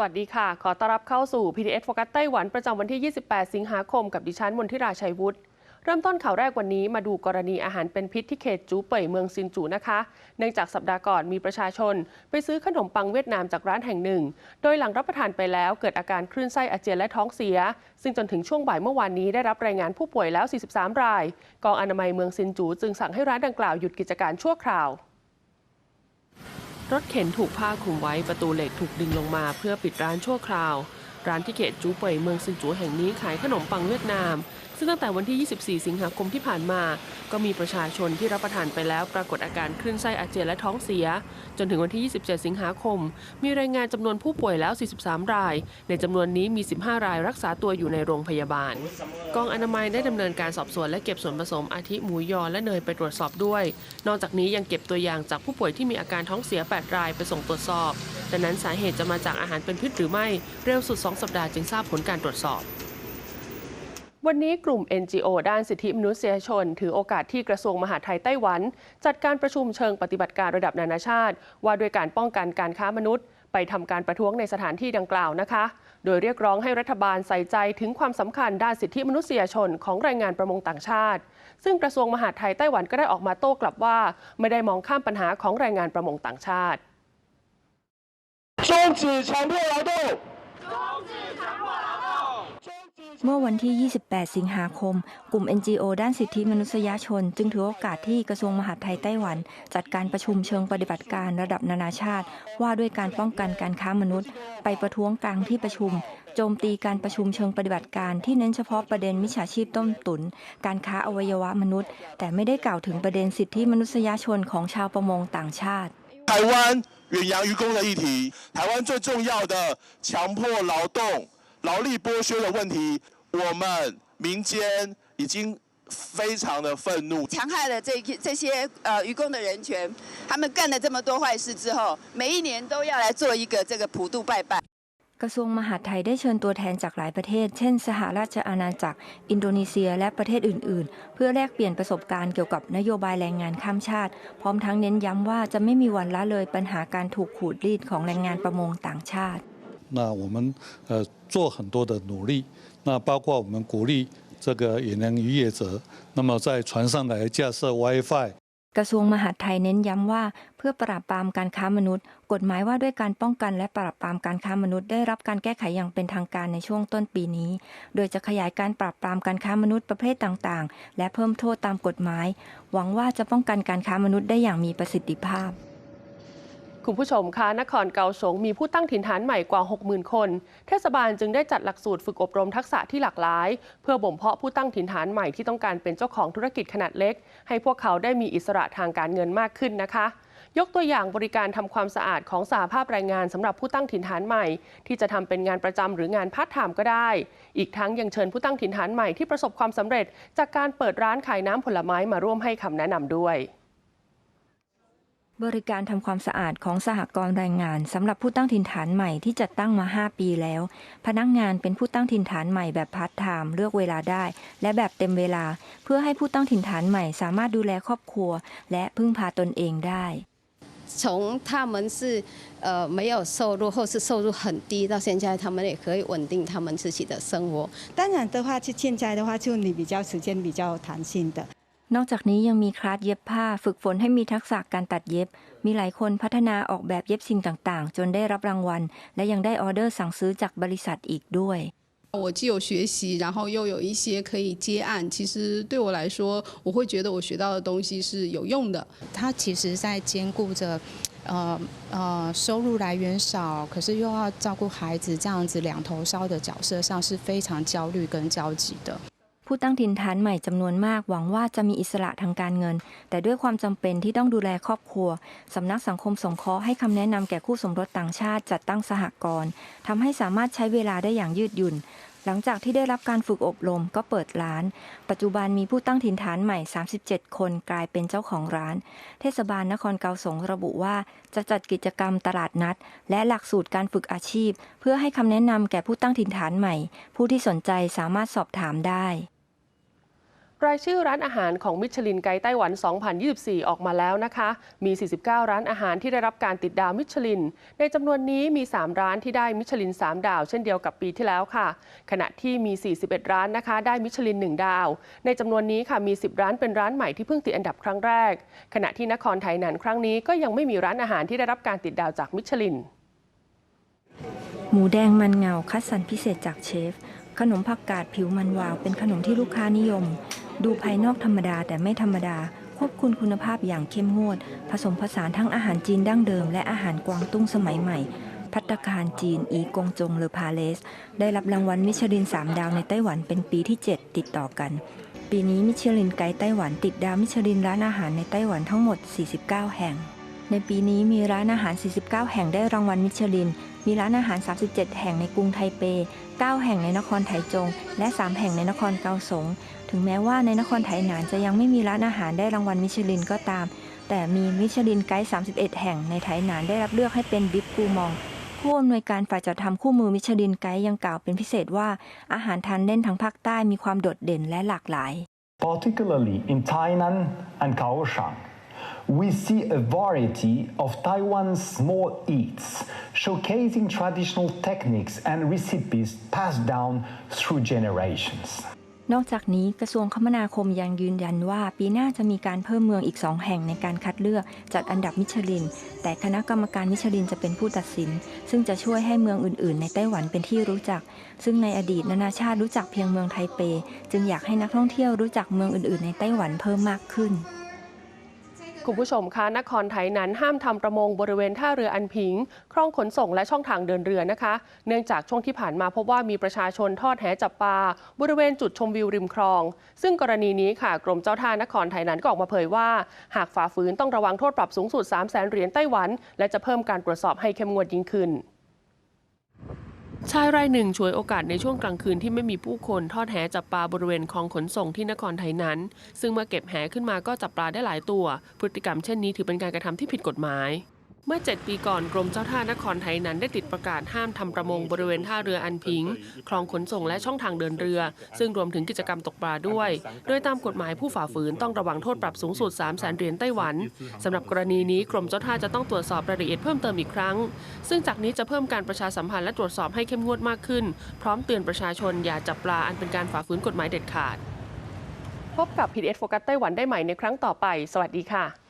สวัสดีค่ะ ขอต้อนรับเข้าสู่ PDS โฟกัสไต้หวันประจำวันที่ 28 สิงหาคมกับดิฉันมนทิราชัยวุฒิเริ่มต้นข่าวแรกวันนี้มาดูกรณีอาหารเป็นพิษที่เขตจูเป่ยเมืองซินจูนะคะ เนื่องจากสัปดาห์ก่อนมีประชาชน ไปซื้อขนมปังเวียดนามจากร้านแห่งหนึ่ง โดยหลังรับประทานไปแล้วเกิดอาการคลื่นไส้อาเจียนและท้องเสีย ซึ่งจนถึงช่วงบ่ายเมื่อวานนี้ได้รับรายงานผู้ป่วยแล้ว 43 ราย กองอนามัยเมืองซินจูจึงสั่งให้ร้านดังกล่าวหยุดกิจการชั่วคราว รถเข็นถูกผ้าคลุมไว้ประตูเหล็กถูกดึงลงมาเพื่อปิดร้านชั่วคราว ร้านที่เขตจูเป่ยเมืองซินจูแห่งนี้ขายขนมปังเวียดนาม ซึ่งตั้งแต่วันที่ 24 สิงหาคมที่ผ่านมา ก็มีประชาชนที่รับประทานไปแล้วปรากฏอาการคลื่นไส้อาเจียนและท้องเสีย จนถึงวันที่ 27 สิงหาคม มีรายงานจำนวนผู้ป่วยแล้ว 43 ราย ในจำนวนนี้มี 15 รายรักษาตัวอยู่ในโรงพยาบาล กองอนามัยได้ดำเนินการสอบสวนและเก็บส่วนผสมอาทิหมูยอและเนยไปตรวจสอบด้วย นอกจากนี้ยังเก็บตัวอย่างจากผู้ป่วยที่มีอาการท้องเสีย 8 รายไปส่งตรวจสอบ ดังนั้นสาเหตุจะมาจากอาหารเป็นพิษหรือไม่ เร็วสุด 2 สัปดาห์จึงทราบผลการตรวจสอบวันนี้กลุ่ม NGO ด้านสิทธิมนุษยชน ถือโอกาสที่กระทรวงมหาดไทยไต้หวัน จัดการประชุมเชิงปฏิบัติการระดับนานาชาติ ว่าด้วยการป้องกันการค้ามนุษย์ ไปทำการประท้วงในสถานที่ดังกล่าวนะคะ โดยเรียกร้องให้รัฐบาลใส่ใจถึงความสำคัญด้านสิทธิมนุษยชนของแรงงานประมงต่างชาติ ซึ่งกระทรวงมหาดไทยไต้หวันก็ได้ออกมาโต้กลับว่า ไม่ได้มองข้ามปัญหาของแรงงานประมงต่างชาติ 终止强迫劳动。 เมื่อวันที่ 28 สิงหาคม กลุ่ม NGO ด้านสิทธิมนุษยชน จึงถือโอกาสที่กระทรวงมหาดไทยไต้หวัน จัดการประชุมเชิงปฏิบัติการระดับนานาชาติ ว่าด้วยการป้องกันการค้ามนุษย์ ไปประท้วงกลางที่ประชุม โจมตีการประชุมเชิงปฏิบัติการที่เน้นเฉพาะประเด็นมิจฉาชีพต้มตุน การค้าอวัยวะมนุษย์ แต่ไม่ได้กล่าวถึงประเด็นสิทธิมนุษยชนของชาวประมงต่างชาติ 台湾远洋渔工的议题，台湾最重要的强迫劳动、劳力剥削的问题，我们民间已经非常的愤怒。强害了这这些呃渔工的人权，他们干了这么多坏事之后，每一年都要来做一个这个普渡拜拜。 กระทรวงมหาดไทยได้เชิญตัวแทนจากหลายประเทศ เช่น สหราชอาณาจักร อินโดนีเซีย และประเทศอื่น ๆ เพื่อแลกเปลี่ยนประสบการณ์เกี่ยวกับนโยบายแรงงานข้ามชาติ พร้อมทั้งเน้นย้ำว่าจะไม่มีวันละเลยปัญหาการถูกขูดรีดของแรงงานประมงต่างชาติ 那我们呃做很多的努力，那包括我们鼓励这个远洋渔业者，那么在船上来架设 WiFi。 กระทรวงมหาดไทยเน้นย้ำว่า เพื่อปราบปรามการค้ามนุษย์ กฎหมายว่าด้วยการป้องกันและปราบปรามการค้ามนุษย์ได้รับการแก้ไขอย่างเป็นทางการในช่วงต้นปีนี้ โดยจะขยายการปราบปรามการค้ามนุษย์ประเภทต่างๆ และเพิ่มโทษตามกฎหมาย หวังว่าจะป้องกันการค้ามนุษย์ได้อย่างมีประสิทธิภาพ คุณผู้ชมคะนครเกาสงมีผู้ตั้งถิ่นฐานใหม่กว่า 60,000 คน เทศบาลจึงได้จัดหลักสูตรฝึกอบรมทักษะที่หลากหลาย เพื่อบ่มเพาะผู้ตั้งถิ่นฐานใหม่ที่ต้องการเป็นเจ้าของธุรกิจขนาดเล็ก ให้พวกเขาได้มีอิสระทางการเงินมากขึ้นนะคะ ยกตัวอย่างบริการทำความสะอาดของสาภาพแรงงานสำหรับผู้ตั้งถิ่นฐานใหม่ ที่จะทำเป็นงานประจำหรืองานพาร์ทไทม์ก็ได้ อีกทั้งยังเชิญผู้ตั้งถิ่นฐานใหม่ที่ประสบความสำเร็จ จากการเปิดร้านขายน้ำผลไม้มาร่วมให้คำแนะนำด้วย บริการทำความสะอาดของสหกรณ์แรงงานสำหรับผู้ตั้งถิ่นฐานใหม่ที่จัดตั้งมา 5 ปีแล้ว พนักงานเป็นผู้ตั้งถิ่นฐานใหม่แบบพาร์ทไทม์เลือกเวลาได้ และแบบเต็มเวลา เพื่อให้ผู้ตั้งถิ่นฐานใหม่สามารถดูแลครอบครัว และพึ่งพาตนเองได้ 从他们是呃没有收入或是收入很低，到现在他们也可以稳定他们自己的生活。当然的话，就现在的话，就你比较时间比较弹性的。 นอกจากนี้ยังมีคลาสเย็บผ้า ฝึกฝนให้มีทักษะการตัดเย็บ มีหลายคนพัฒนาออกแบบเย็บสิ่งต่างๆ จนได้รับรางวัล และยังได้ออเดอร์สั่งซื้อจากบริษัทอีกด้วย 我既有学习，然后又有一些可以接案。其实对我来说，我会觉得我学到的东西是有用的。他其实在兼顾着，呃呃，收入来源少，可是又要照顾孩子，这样子两头烧的角色上是非常焦虑跟焦急的。 ผู้ตั้งถิ่นฐานใหม่จำนวนมากหวังว่าจะมีอิสระทางการเงิน แต่ด้วยความจำเป็นที่ต้องดูแลครอบครัวสำนักสังคมสงเคราะห์ให้คำแนะนำแก่คู่สมรสต่างชาติจัดตั้งสหกรณ์ทำให้สามารถใช้เวลาได้อย่างยืดหยุ่นหลังจากที่ได้รับการฝึกอบรมก็เปิดร้าน ปัจจุบันมีผู้ตั้งถิ่นฐานใหม่ 37 คนกลายเป็นเจ้าของร้าน เทศบาลนครเกาสงระบุว่า จะจัดกิจกรรมตลาดนัด และหลักสูตรการฝึกอาชีพ เพื่อให้คำแนะนำแก่ผู้ตั้งถิ่นฐานใหม่ ผู้ที่สนใจสามารถสอบถามได้ รายชื่อร้านอาหารของมิชลินไกด์ไต้หวัน 2024 ออกมาแล้วนะคะ มี 49 ร้านอาหารที่ได้รับการติดดาวมิชลิน ในจำนวนนี้มี 3 ร้านที่ได้มิชลิน 3 ดาว เช่นเดียวกับปีที่แล้วค่ะ ขณะที่มี 41 ร้านนะคะ ได้มิชลิน 1 ดาว ในจำนวนนี้ค่ะมี 10 ร้านเป็นร้านใหม่ที่เพิ่งติดอันดับครั้งแรก ขณะที่นครไทยนันครั้งนี้ก็ยังไม่มีร้านอาหารที่ได้รับการติดดาวจากมิชลิน หมูแดงมันเงาคัดสรรพิเศษจากเชฟ ขนมผักกาดผิวมันวาวเป็นขนมที่ลูกค้านิยม ดูภายนอกธรรมดาแต่ไม่ธรรมดา ควบคุมคุณภาพอย่างเข้มงวด ผสมผสานทั้งอาหารจีนดั้งเดิม และอาหารกวางตุ้งสมัยใหม่ พัตตาคารจีน อีกงจงเลอพาเลส ได้รับรางวัลมิชลิน 3 ดาวในไต้หวันเป็นปีที่ 7 ติดต่อกัน ปีนี้มิชลินไกด์ไต้หวันติดดาวมิชลินร้านอาหารในไต้หวันทั้งหมด 49 แห่ง ในปีนี้มีร้านอาหาร 49 แห่งได้รางวัลมิชลิน มีร้านอาหาร 37 แห่งในกรุงไทเป 9 แห่งในนครไถจง และ 3 แห่งในนครเกาสง ถึงแม้ว่าในนครไถหนานจะยังไม่มีร้านอาหารได้รางวัลมิชลินก็ตาม แต่มีมิชลินไกด์ 31 แห่งในไถหนานได้รับเลือกให้เป็นบิ๊กกูมองผู้อำนวยการฝ่ายจัดทำคู่มือมิชลินไกด์ยังกล่าวเป็นพิเศษว่า อาหารทานเล่นทางภาคใต้มีความโดดเด่นและหลากหลาย Particularly in Tainan and Kaohsiung, we see a variety of Taiwan's small eats, showcasing traditional techniques and recipes passed down through generations. นอกจากนี้กระทรวงคมนาคมยังยืนยันว่า ปีหน้าจะมีการเพิ่มเมืองอีก 2 แห่งในการคัดเลือกจัดอันดับมิชลิน แต่คณะกรรมการมิชลินจะเป็นผู้ตัดสิน ซึ่งจะช่วยให้เมืองอื่น ๆ ในไต้หวันเป็นที่รู้จัก ซึ่งในอดีตนานาชาติรู้จักเพียงเมืองไทเป จึงอยากให้นักท่องเที่ยวรู้จักเมืองอื่น ๆ ในไต้หวันเพิ่มมากขึ้น คุณผู้ชมคะนครไทยนั้นห้ามทำประมงบริเวณท่าเรืออันพิง คลองขนส่งและช่องทางเดินเรือนะคะ เนื่องจากช่วงที่ผ่านมาพบว่ามีประชาชนทอดแหจับปลาบริเวณจุดชมวิวริมคลอง ซึ่งกรณีนี้ค่ะ กรมเจ้าท่านครไทยนั้นก็ออกมาเผยว่า หากฝ่าฝืนต้องระวังโทษปรับสูงสุด 3 0 0แสนเหรียญไต้หวัน และจะเพิ่มการตรวจสอบให้เข้มงวดยิ่งขึ้น ชายรายหนึ่งช่วยโอกาสในช่วงกลางคืนที่ไม่มีผู้คนทอดแหจับปลาบริเวณคลองขนส่งที่นครไทยนั้น ซึ่งเมื่อเก็บแหขึ้นมาก็จับปลาได้หลายตัว พฤติกรรมเช่นนี้ถือเป็นการกระทำที่ผิดกฎหมาย เมื่อ 7 ปีก่อนกรมเจ้าท่านครไทยนั้นได้ติดประกาศห้ามทำประมงบริเวณท่าเรืออันพิง คลองขนส่งและช่องทางเดินเรือ ซึ่งรวมถึงกิจกรรมตกปลาด้วย โดยตามกฎหมายผู้ฝ่าฝืนต้องระวังโทษปรับสูงสุด 3 0 0แสนเหรียญไต้หวันสำหรับกรณีนี้กรมเจ้าท่าจะต้องตรวจสอบรายละเอียดเพิ่มเติมอีกครั้ง ซึ่งจากนี้จะเพิ่มการประชาสัมพันธ์และตรวจสอบให้เข้มงวดมากขึ้น พร้อมเตือนประชาชนอย่าจับปลาอันเป็นการฝ่าฝืนกฎหมายเด็ดขาด พบกับ PDS โฟกัสไต้หวันได้ใหม่ในครั้งต่อไป สวัสดีค่ะ